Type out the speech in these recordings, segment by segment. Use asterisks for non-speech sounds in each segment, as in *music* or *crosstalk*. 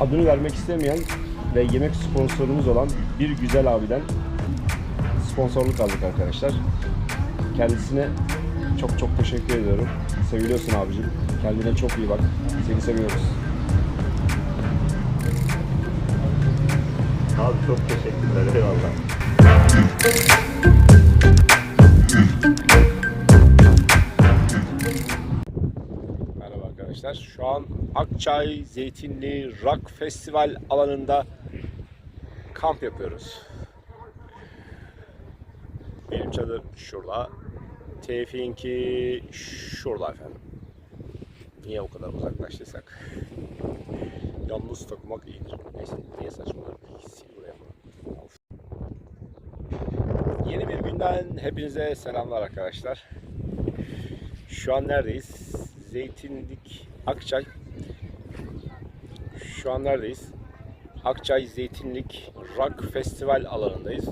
adını vermek istemeyen ve yemek sponsorumuz olan bir güzel abiden sponsorluk aldık arkadaşlar. Kendisine çok çok teşekkür ediyorum. Seviliyorsun abicim. Kendine çok iyi bak. Seni seviyoruz. Abi çok teşekkürler eyvallah. Merhaba arkadaşlar. Şu an Akçay Zeytinli Rock Festival alanında kamp yapıyoruz. Benim çadır şurada. Tevfik'inki şurada efendim. Niye o kadar uzaklaştıysak? Yalnız takmak iyidir. Neyse niye saçmalar? Sil buraya. Yeni bir günden hepinize selamlar arkadaşlar. Şu an neredeyiz? Zeytinlik, Akçay. Şu an neredeyiz? Akçay Zeytinlik Rock Festival alanındayız.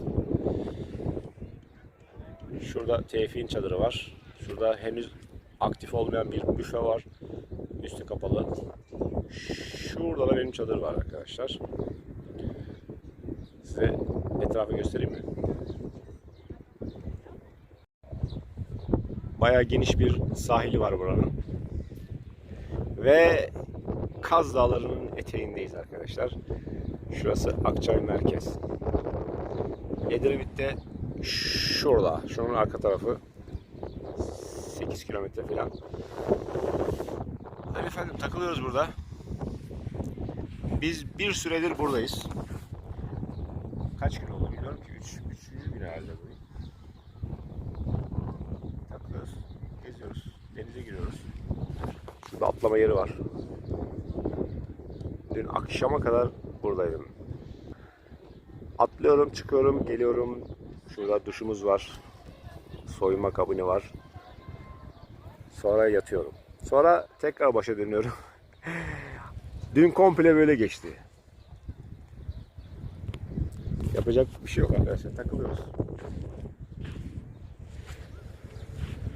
Şurada Tevfik'in çadırı var. Şurada henüz aktif olmayan bir büfe var. Üstü kapalı. Şurada da benim çadır var arkadaşlar. Size etrafı göstereyim mi? Bayağı geniş bir sahili var buranın. Ve Kaz Dağları'nın eteğindeyiz arkadaşlar. Şurası Akçay Merkez. Edremit'te şurada, şunun arka tarafı 8 kilometre falan. Hadi efendim takılıyoruz burada. Biz bir süredir buradayız. Kaç gün oldu bilmiyorum ki. 3. Üç, üçüncü gün herhalde bu. Takılıyoruz, geziyoruz, denize giriyoruz. Atlama yeri var. Dün akşama kadar buradaydım. Atlıyorum, çıkıyorum, geliyorum. Şurada duşumuz var. Soyunma kabini var. Sonra yatıyorum. Sonra tekrar başa dönüyorum. *laughs* Dün komple böyle geçti. Yapacak bir şey yok arkadaşlar. Takılıyoruz.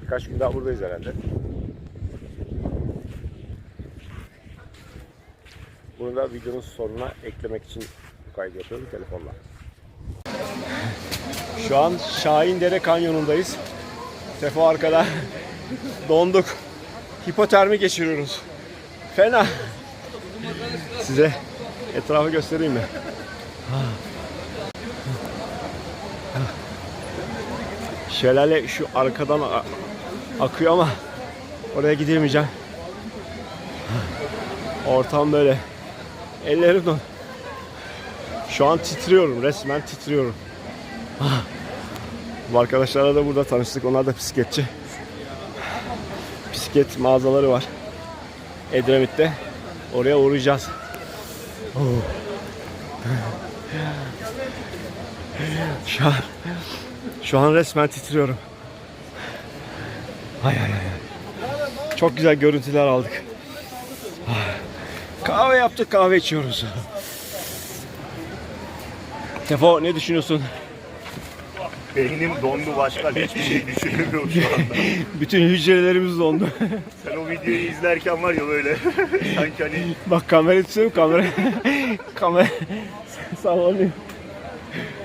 Birkaç gün daha buradayız herhalde. Bunu da videonun sonuna eklemek için kaydı yapıyorum telefonla. Şu an Şahindere Kanyonu'ndayız. Tefo arkada. *laughs* Donduk. Hipotermi geçiriyoruz. Fena. Size etrafı göstereyim mi? Şelale şu arkadan akıyor ama oraya gidemeyeceğim. Ortam böyle. Ellerim don. Şu an titriyorum. Resmen titriyorum. Ah. Bu arkadaşlarla da burada tanıştık. Onlar da bisikletçi. Bisiklet mağazaları var. Edremit'te. Oraya uğrayacağız. Oh. Şu an, şu an resmen titriyorum. Ay ay ay. Çok güzel görüntüler aldık. Ah. Kahve yaptık, kahve içiyoruz. Tefo ne düşünüyorsun? Beynim dondu başka hiçbir şey düşünemiyorum şu anda. *laughs* Bütün hücrelerimiz dondu. Sen o videoyu izlerken var ya böyle *laughs* sanki hani Bak kamera tutuyorum kamera. kamera sallanıyor.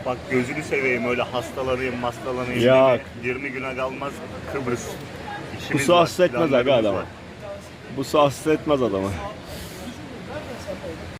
bak gözünü seveyim öyle hastalanayım hastalanayım. Deme. 20 güne kalmaz Kıbrıs. Bu İşimiz su var, hasta etmez planlarımız adamı. var. Bu su hasta etmez adamı. Gracias,